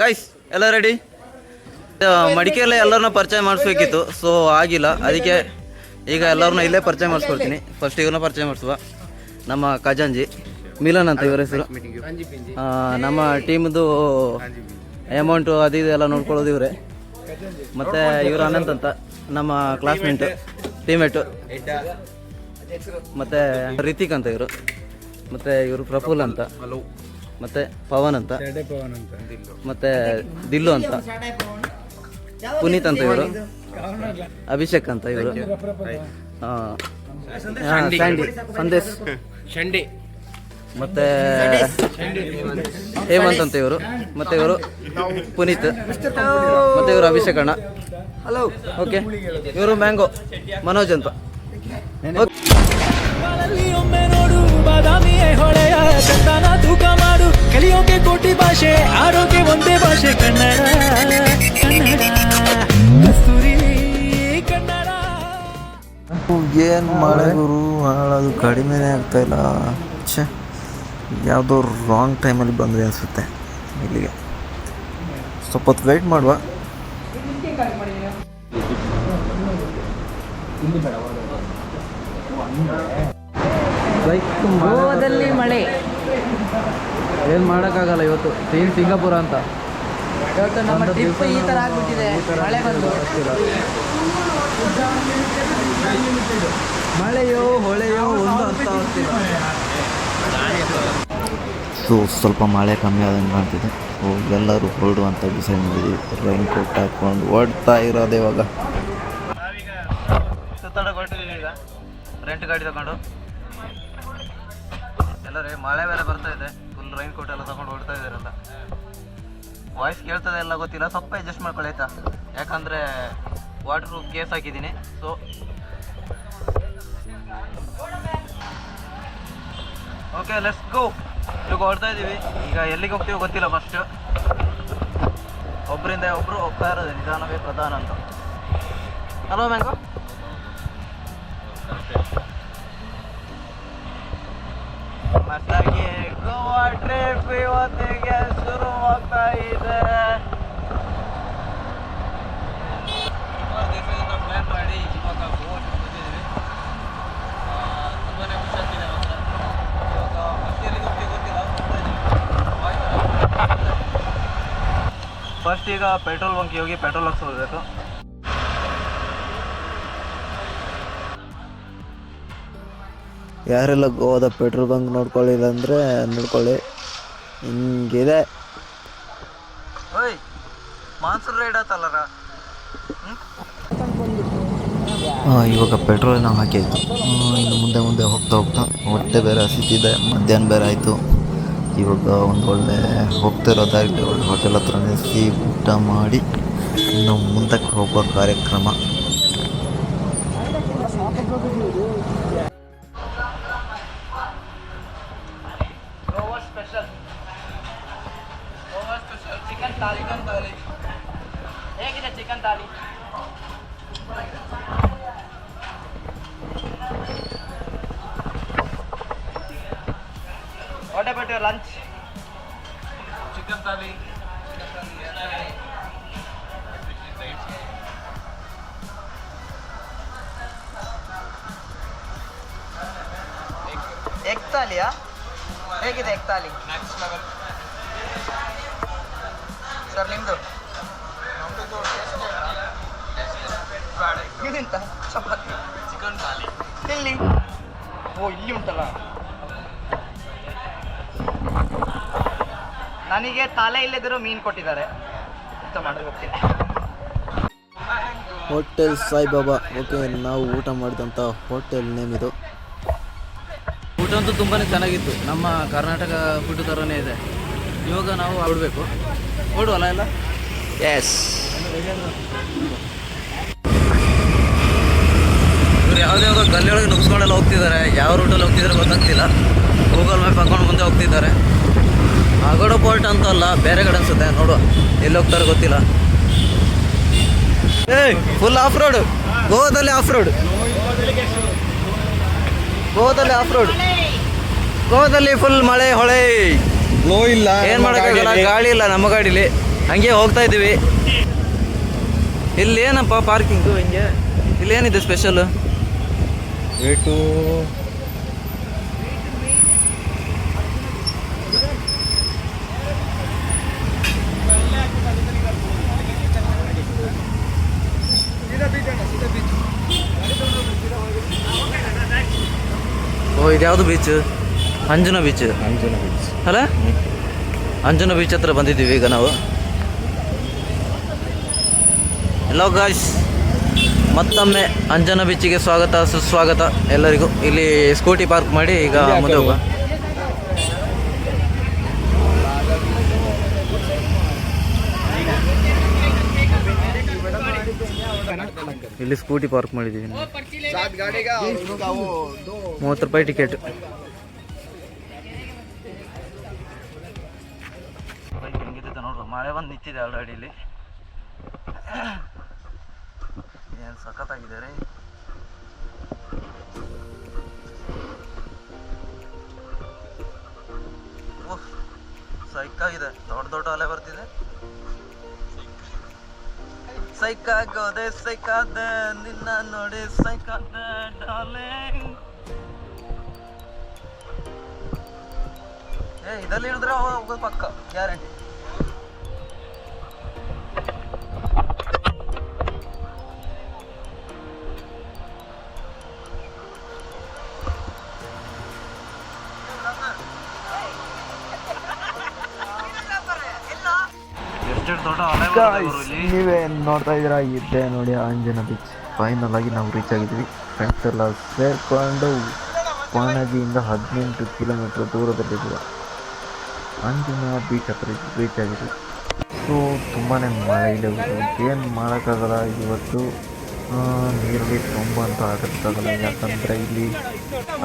Guys ಎಲ್ಲ ready ಮಡಿಕೇರಿಯಲ್ಲಿ ಎಲ್ಲರನ್ನ ಪರಿಚಯ ಮಾಡಿಸ್ಬೇಕಿತ್ತು ಸೊ ಆಗಿಲ್ಲ. ಅದಕ್ಕೆ ಈಗ ಎಲ್ಲರನ್ನ ಇಲ್ಲೇ ಪರಿಚಯ ಮಾಡಿಸ್ಕೊಳ್ತೀನಿ ಫಸ್ಟ್ ಇವ್ರನ್ನ ಪರಿಚಯ ಮಾಡಿಸುವ. ನಮ್ಮ ಖಜಾಂಜಿ, ಮಿಲನ್ ಅಂತ ಇವರ ಹೆಸರು. ನಮ್ಮ ಟೀಮ್ದು ಅಮೌಂಟು ಅದು ಇದು ಎಲ್ಲ ನೋಡ್ಕೊಳ್ಳೋದು ಇವರೇ. ಮತ್ತು ಇವರು ಅನಂತ್ ಅಂತ, ನಮ್ಮ ಕ್ಲಾಸ್ಮೇಟ್ ಟೀಮೇಟು ಮತ್ತು ರಿತಿಕ್ ಅಂತ ಇವರು. ಮತ್ತು ಇವರು ಪ್ರಫುಲ್ ಅಂತ. ಮತ್ತು ಪವನ್ ಅಂತ. ಮತ್ತೆ ದಿಲ್ಲು ಅಂತ. ಪುನೀತ್ ಅಂತ ಇವರು. ಅಭಿಷೇಕ್ ಅಂತ ಇವರು. ಸ್ಯಾಂಡಿ ಸಂದೇಶ್. ಶಂಡಿ. ಮತ್ತೆ ಹೇಮಂತ್ ಅಂತ ಇವರು. ಮತ್ತೆ ಇವರು ಪುನೀತ್. ಮತ್ತೆ ಇವರು ಅಭಿಷೇಕ್ ಅಣ್ಣ. ಹಲೋ ಓಕೆ ಇವರು ಮ್ಯಾಂಗೋ. ಮನೋಜ್ ಅಂತ. Okay. ಭಾಷೆ ಕನ್ನಡ ಏನು ಮಳೆ ಗುರು? ಹಾಳದು ಕಡಿಮೆನೇ ಆಗ್ತಾ ಇಲ್ಲ. ಛೇ ಯಾವುದೋ ರಾಂಗ್ ಟೈಮಲ್ಲಿ ಬಂದರೆ ಅನಿಸುತ್ತೆ ಇಲ್ಲಿಗೆ. ಸ್ವಲ್ಪ ಹೊತ್ತು ವೆಯ್ಟ್ ಮಾಡುವ. ಗೋವಾದಲ್ಲಿ ಮಳೆ. ಏನು ಮಾಡೋಕ್ಕಾಗಲ್ಲ ಇವತ್ತು? ಟೀಮ್ ಸಿಂಗಾಪುರ ಅಂತ. ಇವತ್ತು ನಮ್ಮ ಟ್ರಿಪ್ ಈ ತರ ಆಗ್ಬಿಟ್ಟಿದೆ. ಮಳೆ ಬಂದು. ಮಳೆಯೋ ಹೊಳೆಯೋ ಒಂದು ಅರ್ಥ ಆಗ್ತಿಲ್ಲ. ಸೊ ಸ್ವಲ್ಪ ಮಳೆ ಕಮ್ಮಿ ಆದಂಗೆ ಕಾಣ್ತಿದೆ. ಸೊ ಎಲ್ಲರೂ ಹೊರಡುವಂತ ಡಿಸೈಡ್ ಮಾಡಿದ್ವಿ ರೈನ್ ಕೋಟ್ ಹಾಕೊಂಡು ಓಡ್ತಾ ಇರೋದು ಇವಾಗ. ಈಗ. ರೆಂಟ್ ಗಾಡಿ ತಗೊಂಡು. ಎಲ್ಲರೇ ಮಳೆ ಬೇರೆ ಬರ್ತಾ ಇದೆ. ಫುಲ್ ರೈನ್ ಕೋಟ್ ಎಲ್ಲ ತಗೊಂಡು ಓಡ್ತಾ ಇದ್ದಾರಲ್ಲ ವಾಯ್ಸ್ ಕೇಳ್ತದೆ ಎಲ್ಲ ಗೊತ್ತಿಲ್ಲ, ಸ್ವಲ್ಪ ಅಡ್ಜಸ್ಟ್ ಮಾಡ್ಕೊಳ್ಳಿ ಆಯ್ತಾ? ಯಾಕಂದರೆ ವಾಟರ್ ಪ್ರೂಫ್ ಕೇಸ್ ಹಾಕಿದ್ದೀನಿ ಸೊ ಓಕೆ ಲೆಟ್ಸ್ ಗೋ ಇವಾಗ ಹೊಡ್ತಾ ಇದ್ದೀವಿ ಈಗ ಎಲ್ಲಿಗೆ ಹೋಗ್ತೀವೋ ಗೊತ್ತಿಲ್ಲ ಫಸ್ಟ್ ಒಬ್ಬರಿಂದ ಒಬ್ಬರು ಹೋಗ್ತಾ ಇರೋದು, ನಿಧಾನವೇ ಪ್ರಧಾನ ಅಂತ. ಹಲೋ ಮ್ಯಾಂಗೋ ಮತ್ತಾಗಿ ಗೋವಾ ಟ್ರಿಪ್ ಇವತ್ತಿಗೆ ಶುರು. ಆಗ್ತಾ ಇದೆ. ಸುಮಾರು ದಿವಸದಿಂದ ಪ್ಲ್ಯಾನ್ ಮಾಡಿ ಇವಾಗ ಗೋವಾ ಟ್ರಿಪ್ ಬಂದಿದ್ದೀವಿ. ತುಂಬಾ ಖುಷಿಯಾಗ್ತಿದೆ ಮಾತ್ರ ಇವಾಗ. ಫಸ್ಟ್ ಗೊತ್ತಿಲ್ಲ ಈಗ ಪೆಟ್ರೋಲ್ ಬಂಕ್ ಹೋಗಿ ಪೆಟ್ರೋಲ್ ಹಾಕ್ಸ್ಕೊಳ್ಬೇಕು. ಯಾರೆಲ್ಲ ಗೋವಾದ ಪೆಟ್ರೋಲ್ ಬಂಕ್ ನೋಡ್ಕೊಳ್ಳಿಲ್ಲ ಅಂದರೆ ನೋಡ್ಕೊಳ್ಳಿ. ಹಿಂಗಿದೆ. ಓಯ್ ಮಾನ್ಸೂನ್ ರೈಡ್ ಆತಲ್ಲರ? ಇವಾಗ ಪೆಟ್ರೋಲ್ ನಾವು ಹಾಕಿತ್ತು ಇನ್ನು ಮುಂದೆ ಮುಂದೆ ಹೋಗ್ತಾ ಹೋಗ್ತಾ, ಹೊಟ್ಟೆ ಬೇರೆ ಹಸಿತಿದೆ ಮಧ್ಯಾಹ್ನ ಬೇರೆ ಆಯಿತು. ಇವಾಗ ಒಂದು ಒಳ್ಳೆ ಹೋಗ್ತಾ ದಾರಿಲಿ, ಒಳ್ಳೆ ಹೋಟೆಲ್ ಹತ್ರ ನಿಲ್ಲಿಸಿ ಊಟ ಮಾಡಿ, ಇನ್ನು ಮುಂದಕ್ಕೆ ಹೋಗೋ ಕಾರ್ಯಕ್ರಮ. ಸ್ಪೆಷಲ್ ಚಿಕನ್ ತಾಲಿ ತಾಲಿ ಹೇಗಿದೆ chicken thali what about your lunch chicken thali egg ತಾಲಿಯಾ ಹೇಗಿದೆ ಎಗ್ ತಾಲಿ ಸರ್ ನಿಮ್ಮದು ಇದೆಂತ ಚಪಾತಿ. ಚಿಕನ್ ಇಲ್ಲಿ ಓ ಇಲ್ಲಿ ಉಂಟಲ್ಲ. ನನಗೆ ತಲೆ ಇಲ್ಲದಿರೋ ಮೀನು ಕೊಟ್ಟಿದ್ದಾರೆ. ಊಟ ಮಾಡೋದು ಹೋಗ್ತೀನಿ. ಹೋಟೆಲ್ ಸಾಯಿಬಾಬಾ. ಓಕೆ ನಾವು ಊಟ ಮಾಡಿದಂಥ ಹೋಟೆಲ್ ನೇಮ್ ಇದು. ಊಟ ಅಂತೂ ತುಂಬಾ ಚೆನ್ನಾಗಿತ್ತು. ನಮ್ಮ ಕರ್ನಾಟಕ ಫುಡ್ ಥರನೇ ಇದೆ. ಇವಾಗ ನಾವು ಆಡಬೇಕು. ಓಡುವಲ್ಲ ಎಲ್ಲ? ಎಸ್ ಇವ್ರು ಯಾವುದೇ ಯಾವುದೋ ಗಲ್ಲಿಯೊಳಗೆ ನುಗ್ಸ್ಕೊಂಡೆಲ್ಲ ಹೋಗ್ತಿದ್ದಾರೆ. ಯಾವ ರೂಟಲ್ಲಿ ಹೋಗ್ತಿದ್ದಾರೆ ಗೊತ್ತಾಗ್ತಿಲ್ಲ. ಗೂಗಲ್ ಮ್ಯಾಪ್ ಹಾಕೊಂಡು ಮುಂದೆ ಹೋಗ್ತಿದ್ದಾರೆ. ಆಗೋಡೋ ಪೋರ್ಟ್ ಅಂತ ಅಲ್ಲ ಬೇರೆ ಕಡೆ ಅನ್ಸುತ್ತೆ. ನೋಡುವ. ಎಲ್ಲಿ ಹೋಗ್ತಾರೆ ಗೊತ್ತಿಲ್ಲ. ಏಯ್ ಫುಲ್ ಆಫ್ ರೋಡ್ ಗೋವಾದಲ್ಲಿ ಆಫ್ ರೋಡ್ ಗೋವಾದಲ್ಲಿ ಆಫ್ ರೋಡ್ ಗೋವಾದಲ್ಲಿ ಫುಲ್ ಮಳೆ ಹೊಳೆ. ಲೋ ಇಲ್ಲ ಏನ್ ಮಾಡಕ್ಕಾಗಲ್ಲ ಗಾಳಿ ಇಲ್ಲ ನಮ್ಮ ಗಾಡಿಲಿ. ಹಂಗೆ ಹೋಗ್ತಾ ಇದ್ದೀವಿ. ಇಲ್ಲಿ ಏನಪ್ಪ ಪಾರ್ಕಿಂಗು ಹಿಂಗೆ. ಇಲ್ಲಿ ಏನಿದೆ ಸ್ಪೆಷಲ್ ರೇಟು ಓ ಇದು ಯಾವುದು beach Anjuna beach Anjuna beach ಅಲ್ಲ? ಅಂಜನ ಬೀಚ್ ಹತ್ರ ಬಂದಿದ್ದೀವಿ ಈಗ ನಾವು. ಹಲೋ ಗಾಯ್ಸ್ ಮತ್ತೊಮ್ಮೆ ಅಂಜನ ಬೀಚಿಗೆ ಸ್ವಾಗತ ಸುಸ್ವಾಗತ ಎಲ್ಲರಿಗೂ. ಇಲ್ಲಿ ಸ್ಕೂಟಿ ಪಾರ್ಕ್ ಮಾಡಿ ಈಗ ಮುಂದೆ ಹೋಗುವ. ಇಲ್ಲಿ ಸ್ಕೂಟಿ ಪಾರ್ಕ್ ಮಾಡಿದ್ದೀವಿ ಮೂವತ್ತು ರೂಪಾಯಿ ಟಿಕೆಟ್ ಮಳೆ ಬಂದು ನಿಂತಿದೆ ಆಲ್ರೆಡಿ ಇಲ್ಲಿ. ಏನು ಸಖತ್ತಾಗಿದೆ ರೀ ಓಹ್ ಸೈಕಾಗಿದೆ ದೊಡ್ಡ ದೊಡ್ಡ ಅಲೆ ಬರ್ತಿದೆ. ಸೈಕಾಗೋದೆ ಸೈಕಾದ ನಿನ್ನ ನೋಡಿ ಸೈಕಾದ ಏ, ಇದಲ್ಲಿ ಇಳಿದ್ರೆ ಹೋಗೋದು ಪಕ್ಕ ಗ್ಯಾರಂಟಿ ನೀವೇ ನೋಡ್ತಾ ಇದ್ದೀರಾ ಇದ್ದೆ ನೋಡಿ ಅಂಜನ ಬೀಚ್ ಫೈನಲ್ ಆಗಿ ನಾವು ರೀಚ್ ಆಗಿದ್ವಿ. ಫ್ರೆಂಡ್ಸ್ ಎಲ್ಲ ಸೇರಿಕೊಂಡು ಪಾಣಜಿಯಿಂದ ಹದಿನೆಂಟು ಕಿಲೋಮೀಟ್ರ್ ದೂರದಲ್ಲಿರುವ ಅಂಜನ ಬೀಚ್ ಹತ್ರ ರೀಚ್ ಆಗಿದ್ವಿ. ಸೊ ತುಂಬಾ ಮಳೆ ಇದೆ ಏನು ಮಾಡೋಕ್ಕಾಗಲ್ಲ ಇವತ್ತು. ನೀರಲ್ಲಿ ತುಂಬ ಅಂತ ಆಗೋಕ್ಕಾಗಲ್ಲ. ಯಾಕಂದರೆ ಇಲ್ಲಿ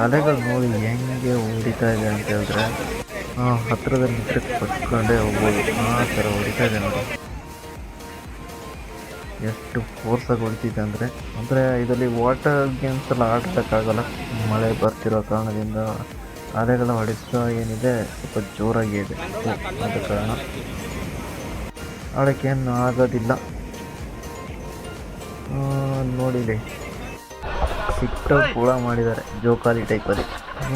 ಅಲೆಗಳು ನೋಡಿ ಹೆಂಗೆ ಹೊಡಿತಾ ಇದೆ ಅಂತ ಹೇಳಿದ್ರೆ ಆ, ಹತ್ತಿರದಲ್ಲಿ ಪಟ್ಕೊಂಡೇ ಹೋಗ್ಬೋದು. ಆ ಥರ ಹೊಡಿತಾ ಇದೆ ನೋಡಿ. ಎಷ್ಟು ಫೋರ್ಸಾಗಿ ಹೊಡಿತಿದೆ ಅಂದರೆ ಅಂದರೆ ಇದರಲ್ಲಿ ವಾಟರ್ ಗೇಮ್ಸ್ ಎಲ್ಲ ಆಡೋಕ್ಕಾಗಲ್ಲ ಮಳೆ ಬರ್ತಿರೋ ಕಾರಣದಿಂದ ಅಲೆಗಳ ಹೊಡೆತ ಏನಿದೆ ಸ್ವಲ್ಪ ಜೋರಾಗಿ ಇದೆ. ಆದ ಕಾರಣ ಆಡೋಕ್ಕೇನು ಆಗೋದಿಲ್ಲ. ನೋಡಿಲಿ. ಸಿಕ್ಕ ಕೂಡ ಮಾಡಿದ್ದಾರೆ ಜೋಕಾಲಿ ಟೈಪಲ್ಲಿ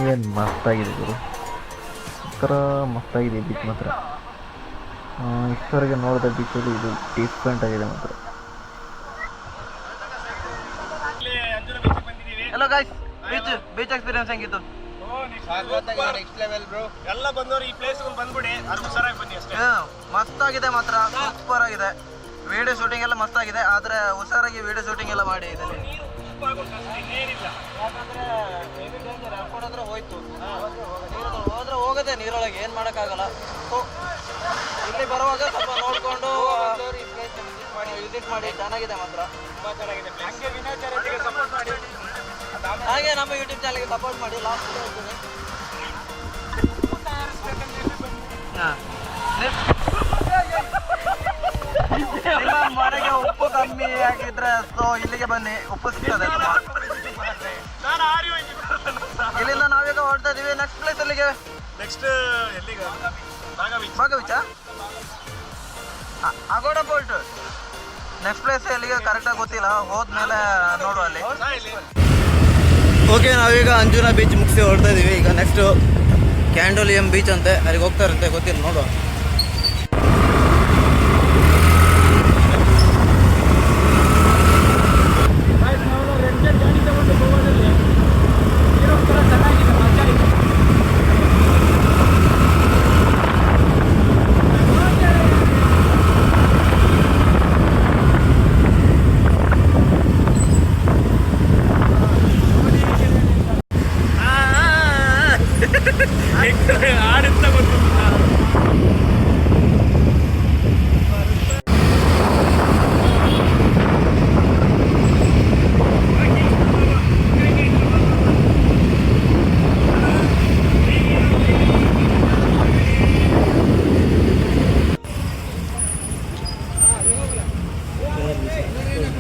ಏನು ಮಸ್ತಾಗಿದೆ ಗುರು. ಒಂಥರ ಮಸ್ತಾಗಿದೆ ಬೀಚ್ ಮಾತ್ರ. ಆ, ಇಷ್ಟವರೆಗೆ ನೋಡಿದ ಬೀಚಲ್ಲಿ ಇದು ಡಿಫ್ರೆಂಟ್ ಆಗಿದೆ ಮಾತ್ರ. Hello guys beach beach experience ಹೆಂಗಿತ್ತು? ಎಲ್ಲ ಬಂದವರು ಈ ಪ್ಲೇಸ್ ಬಂದ್ಬಿಡಿ ಹುಷಾರಾಗಿ ಬನ್ನಿ ಅಷ್ಟೇ. ಮಸ್ತ್ ಆಗಿದೆ ಮಾತ್ರ ಸೂಪರ್ ಆಗಿದೆ. ವಿಡಿಯೋ ಶೂಟಿಂಗ್ ಎಲ್ಲ ಮಸ್ತಾಗಿದೆ ಆದ್ರೆ ಹುಷಾರಾಗಿ ವಿಡಿಯೋ ಶೂಟಿಂಗ್ ಎಲ್ಲ ಮಾಡಿ ಇದರಲ್ಲಿ. ಏನಿಲ್ಲ. ಯಾಕಂದ್ರೆ ಹೋಯ್ತು. ಹೋಗದೆ ನೀರೊಳಗೆ ಏನ್ ಮಾಡಕ್ಕಾಗಲ್ಲ. ಸೊ ಇಲ್ಲಿ ಬರುವಾಗ ಸ್ವಲ್ಪ ನೋಡ್ಕೊಂಡು ಮಾಡಿ ವಿಸಿಟ್ ಮಾಡಿ ಚೆನ್ನಾಗಿದೆ ಮಾತ್ರ. ತುಂಬಾ ಚೆನ್ನಾಗಿದೆ ಹಂಗೆ ವಿನಾಚಾರತೆಗೆ ಸಪೋರ್ಟ್ ಮಾಡಿ. ಹಾಗೆ ನಮ್ಮ ಯೂಟ್ಯೂಬ್ ಚಾನಲ್ಗೆ ಸಪೋರ್ಟ್ ಮಾಡಿ ಲಾಸ್ಟ್ ಹೇಳ್ತೀನಿ ಮನೆಗೆ ಉಪ್ಪು ಕಮ್ಮಿ ಆಗಿದ್ರೆ ಸೊ ಇಲ್ಲಿಗೆ ಬನ್ನಿ ಉಪ್ಪು ಸಿಗ್ತದೆ ತುಂಬಾ. ನಾನು ಆರಿ ಇಲ್ಲಿಂದ ನಾವೀಗ ಹೊರಡ್ತಾ ಇದೀವಿ. ನೆಕ್ಸ್ಟ್ ಪ್ಲೇಸ್ ಅಲ್ಲಿಗೆ. ನೆಕ್ಸ್ಟ್ ಎಲ್ಲಿಗೆ? ಭಾಗವಿಚ ಅಗೋಡ ಬೋಲ್ಟ್. ನೆಕ್ಸ್ಟ್ ಪ್ಲೇಸ್ ಎಲ್ಲಿಗೆ ಕರೆಕ್ಟಾಗಿ ಗೊತ್ತಿಲ್ಲ. ಹೋದ್ಮೇಲೆ ನೋಡುವ ಅಲ್ಲಿ. ಓಕೆ ನಾವೀಗ ಅಂಜುನಾ ಬೀಚ್ ಮುಗಿಸಿ ಹೊರಡ್ತಾ ಇದ್ದೀವಿ ಈಗ ನೆಕ್ಸ್ಟ್ ಕ್ಯಾಂಡೋಲಿಯಂ ಬೀಚ್ ಅಂತೆ. ಅಲ್ಲಿಗೆ ಹೋಗ್ತಾರಂತೆ ಗೊತ್ತಿಲ್ಲ ನೋಡುವ.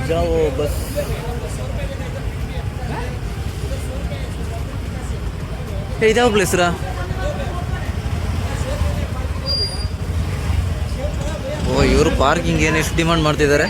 ಜಾವೋ ಬಸ್ ಇದ್ಯಾವ ಪ್ಲೇಸ್ರಾ ಓ ಇವರು ಪಾರ್ಕಿಂಗ್ ಏನು ಎಷ್ಟು ಡಿಮಾಂಡ್ ಮಾಡ್ತಿದ್ದಾರೆ?